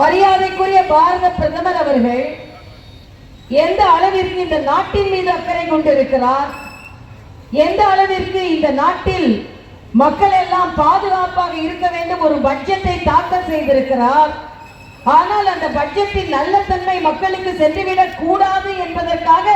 மரியாதைக்குரிய பாரத பிரதமர் அவர்கள் எந்த அளவிற்கு இந்த நாட்டின் மீது அக்கறை கொண்டிருக்கிறார்? எந்த அளவிற்கு இந்த நாட்டில் மக்கள் எல்லாம் பாதுகாப்பாக இருக்க வேண்டும்? ஒரு பட்ஜெட்டை தாக்கல் செய்திருக்கிறார். ஆனால் அந்த பட்ஜெட்டின் நல்ல தன்மை மக்களுக்கு சென்றுவிடக் கூடாது என்பதற்காக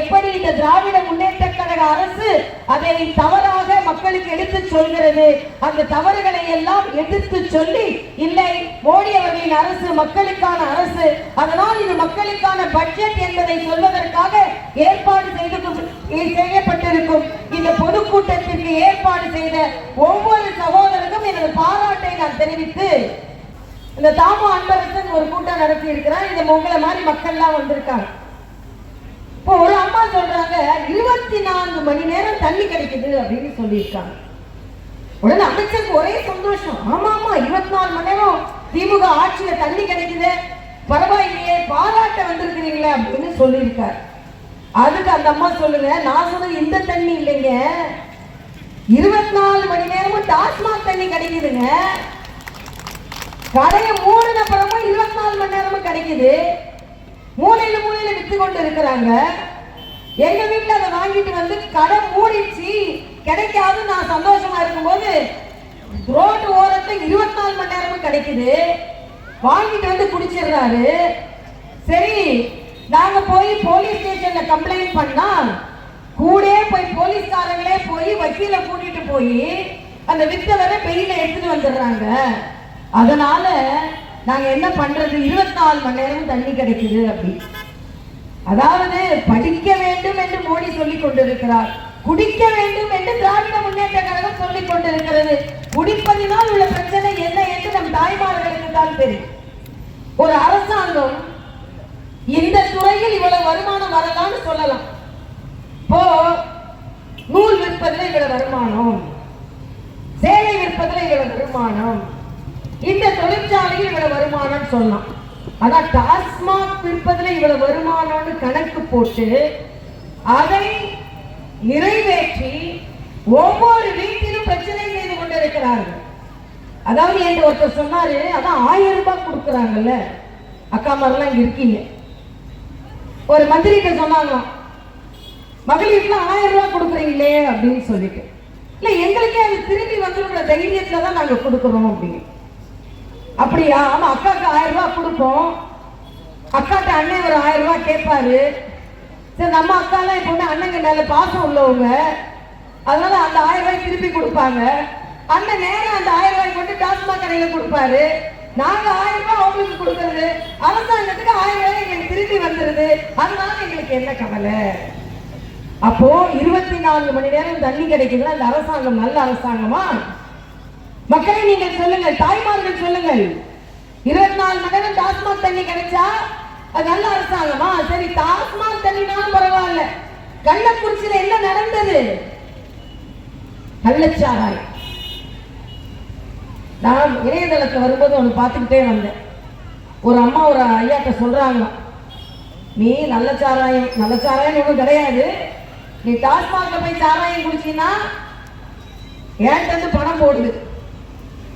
எப்படி இந்த திராவிட முன்னேற்ற கழக அரசு அதை தவறாக மக்களுக்கு எடுத்து சொல்கிறது? அந்த தவறுகளை எல்லாம் எடுத்து சொல்லி இல்லை மோடி அவர்களின் அரசு மக்களுக்கான அரசு அதனால் இது மக்களுக்கான பட்ஜெட் என்பதை சொல்வதற்காக ஏற்பாடு செய்து செய்யப்பட்டிருக்கும். இந்த பொதுக்கூட்டத்திற்கு ஏற்பாடு செய்த ஒவ்வொரு சகோதரருக்கும் எனது பாராட்டை நான் தெரிவித்து இந்த தாமு அன்பரசன் ஒரு கூட்டம் நடத்தி இருக்கிறார். இந்த உங்களை மாதிரி மக்கள்லாம் வந்திருக்காங்க. இப்போ ஒரு அம்மா சொல்றாங்க இருபத்தி நான்கு மணி நேரம் தண்ணி கிடைக்குது அப்படின்னு சொல்லியிருக்காங்க. உடனே அமைச்சருக்கு ஒரே சந்தோஷம். ஆமா ஆமா இருபத்தி நாலு மணி நேரம் திமுக ஆட்சியில தண்ணி கிடைக்குது. பரவாயில்லையே பாராட்ட வந்திருக்கிறீங்களே அப்படின்னு சொல்லியிருக்காரு. அதுக்கு அந்த அம்மா சொல்லுங்க நான் சொன்னது இந்த தண்ணி இல்லைங்க. இருபத்தி நாலு மணி நேரமும் டாஸ்மாக் தண்ணி கிடைக்குதுங்க. கடையை மூடின பிறமும் இருபத்தி நாலு மணி நேரமும் கிடைக்குது. மூலையில மூலையில வித்து கொண்டு இருக்கிறாங்க. எங்க வீட்டுல அதை வாங்கிட்டு வந்து கடை மூடிச்சு கிடைக்காது நான் சந்தோஷமா இருக்கும்போது ரோட்டு ஓரத்துல இருபத்தி நாலு மணி நேரமும் கிடைக்குது. வாங்கிட்டு வந்து குடிச்சிடுறாரு. சரி நாங்க போய் போலீஸ் ஸ்டேஷன்ல கம்ப்ளைண்ட் பண்ணா கூட போய் போலீஸ்காரங்களே போய் வக்கீல கூட்டிட்டு போய் அந்த வித்தவரை பெயில எடுத்துட்டு வந்துடுறாங்க. அதனால நாங்க என்ன பண்றது? இருபத்தி நாலு மணி நேரம் தண்ணி கிடைக்குது அப்படி. அதாவது படிக்க வேண்டும் என்று மோடி சொல்லிக் கொண்டிருக்கிறார். குடிக்க வேண்டும் என்று திராவிட முன்னேற்ற கழகம் சொல்லிக் கொண்டிருக்கிறது. குடிப்பதினால் உள்ள பிரச்சனை என்ன என்று நம் தாய்மார்களுக்கு தான் தெரியும். ஒரு அரசாங்கம் இந்த துறையில் இவ்வளவு வருமானம் வரலாம்னு சொல்லலாம். இப்போ நூல் விற்பதுல இவ்வளவு வருமானம். சேலை விற்பதுல இவ்வளவு வருமானம். இந்த தொழிற்சாலையில் இவ்வளவு வருமானம் சொன்னான். ஆனா டாஸ்மாக் விற்பதுல இவ்வளவு வருமானம்னு கணக்கு போட்டு அதை நிறைவேற்றி ஒவ்வொரு வீட்டிலும் பிரச்சனை செய்து கொண்டிருக்கிறார்கள். அதாவது என்று ஒருத்தர் சொன்னாரு அதான் ஆயிரம் ரூபாய் கொடுக்குறாங்கல்ல. அக்கா மாதிரிலாம் இங்க இருக்கீங்க. ஒரு மந்திரிட்ட சொன்னாங்க மகளிர்லாம் ஆயிரம் ரூபாய் கொடுக்குறீங்களே அப்படின்னு சொல்லிட்டு. இல்ல எங்களுக்கே அது திரும்பி வந்துடுற தைரியத்துல தான் நாங்க கொடுக்குறோம் அப்படின்னு. அப்படியா? ஆமா அக்காவுக்கு ஆயிரம் ரூபாய் கொடுப்போம். அக்காட்ட அண்ணன் ஒரு ஆயிரம் ரூபாய் கேட்பாரு. சரி நம்ம அக்காலாம் எப்பவுமே அண்ணங்க மேல பாசம் உள்ளவங்க. அதனால அந்த ஆயிரம் ரூபாய் திருப்பி கொடுப்பாங்க. அண்ணன் நேரம் அந்த ஆயிரம் ரூபாய் கொண்டு டாஸ்மாக் கடையில கொடுப்பாரு. நாங்க ஆயிரம் ரூபாய் அவங்களுக்கு கொடுக்கறது. அரசாங்கத்துக்கு ஆயிரம் ரூபாய் எங்களுக்கு திருப்பி வந்துருது. அதனால எங்களுக்கு என்ன கவலை? அப்போ இருபத்தி நான்கு மணி நேரம் தண்ணி கிடைக்குதுன்னா அந்த அரசாங்கம் நல்ல அரசாங்கமா? மக்களை நீங்கள் சொல்லுங்கள் தாய்மார்கள் சொல்லுங்கள். இருபத்தி நாலு மணி நேரம் டாஸ்மாக் தண்ணி கிடைச்சா அது நல்ல அரசாங்கமா? சரி டாஸ்மாக் தண்ணினாலும் பரவாயில்ல. கள்ளக்குறிச்சியில என்ன நடந்தது? கள்ளச்சாராய் நான் இணையதளத்தை வரும்போது ஒன்று பார்த்துக்கிட்டே வந்தேன். ஒரு அம்மா ஒரு ஐயாட்ட சொல்றாங்க நீ நல்ல சாராயம் நல்ல சாராயம் ஒன்றும் கிடையாது. நீ டாஸ்மாக்ல போய் சாராயம் குடிச்சீங்கன்னா ஏன்ட்டு பணம் போடுது.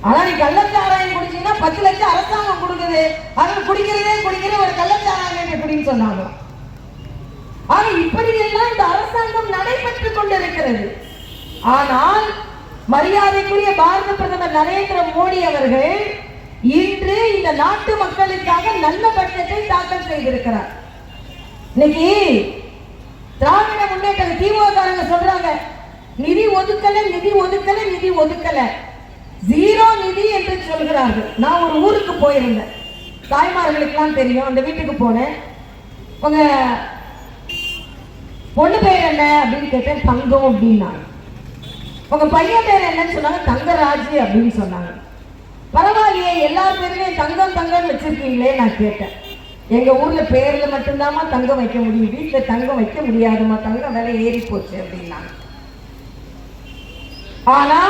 ஆனா நீ கள்ளச்சாராயம் குடிச்சீங்கன்னா பத்து லட்சம் அரசாங்கம் கொடுக்குது. அதில் குடிக்கிறதே குடிக்கிற ஒரு கள்ளச்சாராயம் அப்படின்னு சொன்னாங்க. ஆக இப்படி எல்லாம் இந்த அரசாங்கம் நடைபெற்றுக் கொண்டிருக்கிறது. ஆனால் மரியாதைக்குரிய பாரத பிரதமர் நரேந்திர மோடி அவர்கள் இன்று இந்த நாட்டு மக்களுக்காக நல்ல பட்ஜெட்டை தாக்கல் செய்திருக்கிறார். இன்னைக்கு திராவிட முன்னேற்ற திமுக சொல்றாங்க நிதி ஒதுக்கல நிதி ஒதுக்கல நிதி ஒதுக்கல. ஜீரோ நிதி என்று சொல்கிறார்கள். நான் ஒரு ஊருக்கு போயிருந்தேன். தாய்மார்களுக்கெல்லாம் தெரியும். அந்த வீட்டுக்கு போனேன். உங்க பொண்ணு பேர் என்ன அப்படின்னு கேட்டேன். தங்கம் அப்படின்னாங்க. உங்க பையன் பேர் என்னன்னு சொன்னாங்க. தங்கராஜ் அப்படின்னு சொன்னாங்க. பரவாயில்லையே எல்லா பேருமே தங்கம் தங்கம் வச்சிருக்கீங்களே நான் கேட்டேன். எங்க ஊர்ல பேர்ல மட்டும்தாம்மா தங்கம் வைக்க முடியும். வீட்டுல தங்கம் வைக்க முடியாதும்மா. தங்கம் விலை ஏறி போச்சு அப்படின்னாங்க. ஆனா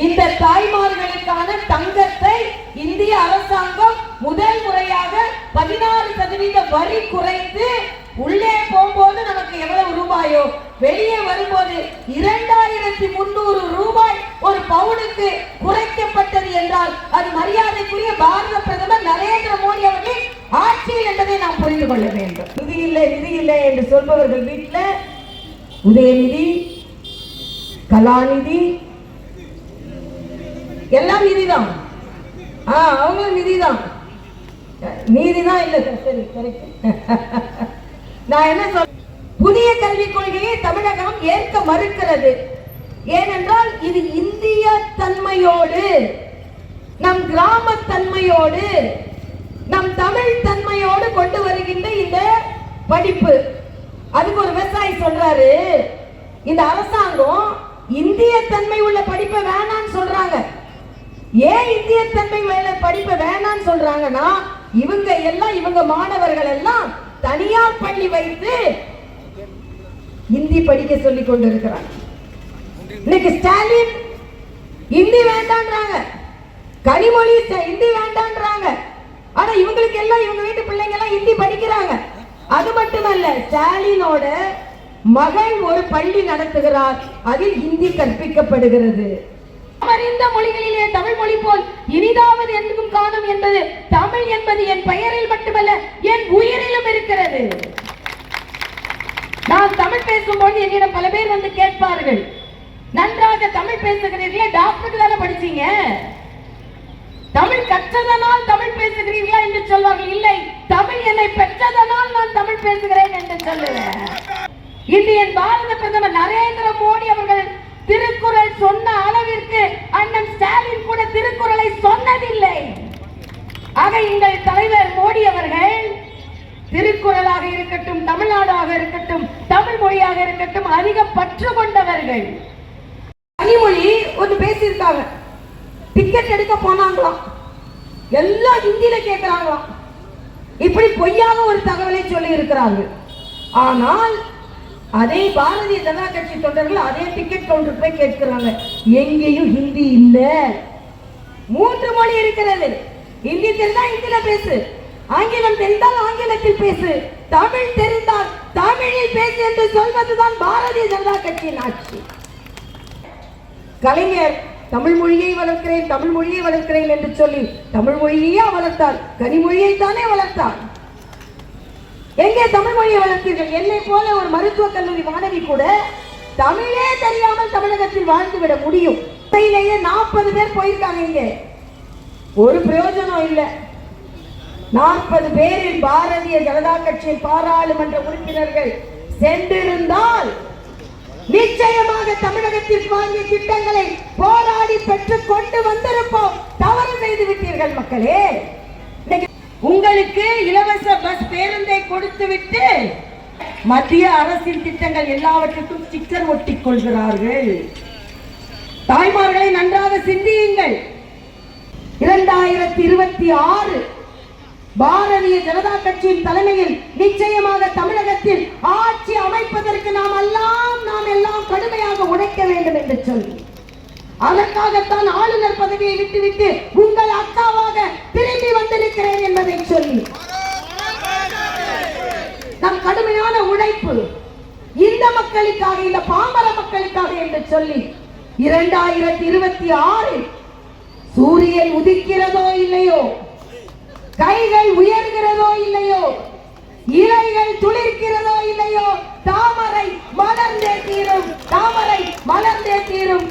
இந்த தாய்மார்களுக்கான தங்கத்தை இந்திய அரசாங்கம் முதல் முறையாக பதினாறு சதவீத வரி குறைத்து உள்ளே போகும்போது நமக்கு எவ்வளவு ரூபாயோ? வெளியே வரும்போது இரண்டாயிரத்தி முன்னூறு ரூபாய் ஒரு பவுனுக்கு குறைக்கப்பட்டது என்றால் அது மரியாதைக்குரிய பாரத பிரதமர் நரேந்திர மோடி அவர்கள் ஆட்சியில் என்பதை நாம் புரிந்து கொள்ள வேண்டும். நிதி இல்லை நிதி இல்லை என்று சொல்பவர்கள் வீட்டில் உதயநிதி கலாநிதி எல்லாம் நீதிதான் ஆ அவங்களும் நீதிதான் நீதிதான் இல்ல சரி கரெக்ட் நான் என்ன சொல் புதிய கல்விக் கொள்கையை தமிழகம் ஏற்க மறுக்கிறது. ஏனென்றால் இது இந்திய தன்மையோடு நம் கிராம தன்மையோடு நம் தமிழ் தன்மையோடு கொண்டு வருகின்ற இந்த படிப்பு. அதுக்கு ஒரு விவசாயி சொல்றாரு இந்த அரசாங்கம் இந்திய தன்மை உள்ள படிப்பை வேணாம்னு சொல்றாங்க. ஏன் இந்திய தன்மை மேல படிப்பு வேணாம்னு சொல்றாங்கன்னா இவங்க எல்லாம் இவங்க மாணவர்கள் எல்லாம் தனியார் பள்ளி வைத்து இந்தி படிக்க சொல்லி கொண்டிருக்கிறாங்க. இன்னைக்கு ஸ்டாலின் இந்தி வேண்டான்றாங்க. கனிமொழி இந்தி வேண்டான்றாங்க. ஆனா இவங்களுக்கு எல்லாம் இவங்க வீட்டு பிள்ளைங்க எல்லாம் இந்தி படிக்கிறாங்க. அது மட்டுமல்ல ஸ்டாலினோட மகன் ஒரு பள்ளி நடத்துகிறார். அதில் இந்தி கற்பிக்கப்படுகிறது. அறிந்த மொழிகளிலே தமிழ் மொழி போல் இனிதாவது என்றும் காணும் என்பது தமிழ் என்பது என் பெயரில் மட்டுமல்ல என் உயிரிலும் இருக்கிறது. நான் தமிழ் பேசும்போது என்னிடம் பல பேர் வந்து கேட்பார்கள். நன்றாக தமிழ் பேசுகிறீர்களே டாக்டருக்கு தானே படிச்சீங்க? தமிழ் கற்றதனால் தமிழ் பேசுகிறீர்களா என்று சொல்வார்கள். இல்லை தமிழ் என்னை பெற்றதனால் நான் தமிழ் பேசுகிறேன் என்று சொல்லுவேன் இந்தியன் பாரத பிரதமர் நரேந்திர மோடி அவர்கள் திருக்குறள் சொன்ன அளவிற்கு அண்ணன் ஸ்டாலின் கூட திருக்குறளை சொன்னதில்லை. ஆக எங்கள் தலைவர் மோடி அவர்கள் திருக்குறளாக இருக்கட்டும் தமிழ்நாடாக இருக்கட்டும் தமிழ் மொழியாக இருக்கட்டும் அதிக பற்று கொண்டவர்கள். கனிமொழி ஒன்று பேசியிருக்காங்க. டிக்கெட் எடுக்க போனாங்களாம். எல்லாம் ஹிந்தியில கேட்கிறாங்களாம் இப்படி பொய்யாக ஒரு தகவலை சொல்லி இருக்கிறார்கள் ஆனால் அதே பாரதிய ஜனதா கட்சி தொண்டர்கள் அதே டிக்கெட் கவுண்டர் போய் கேட்கிறாங்க. எங்கேயும் ஹிந்தி இல்ல. மூன்று மொழி இருக்கிறது. ஹிந்தி தெரிந்தா ஹிந்தியில பேசு. ஆங்கிலம் தெரிந்தால் ஆங்கிலத்தில் பேசு. தமிழ் தெரிந்தால் தமிழில் பேசு என்று சொல்வதுதான் பாரதிய ஜனதா கட்சியின் ஆட்சி. கலைஞர் தமிழ் மொழியை வளர்க்கிறேன் தமிழ் மொழியை வளர்க்கிறேன் என்று சொல்லி தமிழ் மொழியையே வளர்த்தார். கனிமொழியை தானே வளர்த்தார். எங்கே தமிழ் மொழியை வளர்த்தீர்கள்? என்னை போல ஒரு மருத்துவக் கல்லூரி மாணவி கூட தமிழே தெரியாமல் தமிழகத்தில் வாழ்ந்து விட முடியும். உண்மையிலேயே நாற்பது பேர் போயிருக்காங்க இங்கே. ஒரு பிரயோஜனம் இல்லை. நாற்பது பேரில் பாரதிய ஜனதா கட்சியின் பாராளுமன்ற உறுப்பினர்கள் சென்றிருந்தால் நிச்சயமாக தமிழகத்தில் வாங்கிய திட்டங்களை போராடி பெற்று கொண்டு வந்திருப்போம். தவறு செய்து விட்டீர்கள் மக்களே. உங்களுக்கு இலவச பஸ் பேருந்தை கொடுத்துவிட்டு மத்திய அரசின் திட்டங்கள் எல்லாவற்றுக்கும் ஸ்டிக்கர் ஒட்டிக் கொள்கிறார்கள். தாய்மார்களை நன்றாக சிந்தியுங்கள். இரண்டாயிரத்தி இருபத்தி ஆறு பாரதிய ஜனதா கட்சியின் தலைமையில் நிச்சயமாக தமிழகத்தில் ஆட்சி அமைப்பதற்கு நாம் எல்லாம் நாம் எல்லாம் கடுமையாக உழைக்க வேண்டும் என்று சொல்லி. அதற்காகத்தான் ஆளுநர் பதவியை விட்டுவிட்டு உங்கள் அக்காவாக திரும்பி வந்திருக்கிறேன் என்பதை சொல்லி. நம் கடுமையான உழைப்பு இந்த மக்களுக்காக இந்த பாமர மக்களுக்காக என்று சொல்லி இரண்டாயிரத்தி இருபத்தி ஆறில் சூரியன் உதிக்கிறதோ இல்லையோ கைகள் உயர்கிறதோ இல்லையோ இலைகள் துளிர்க்கிறதோ இல்லையோ தாமரை மலர்ந்தே தீரும் தாமரை மலர்ந்தே தீரும்.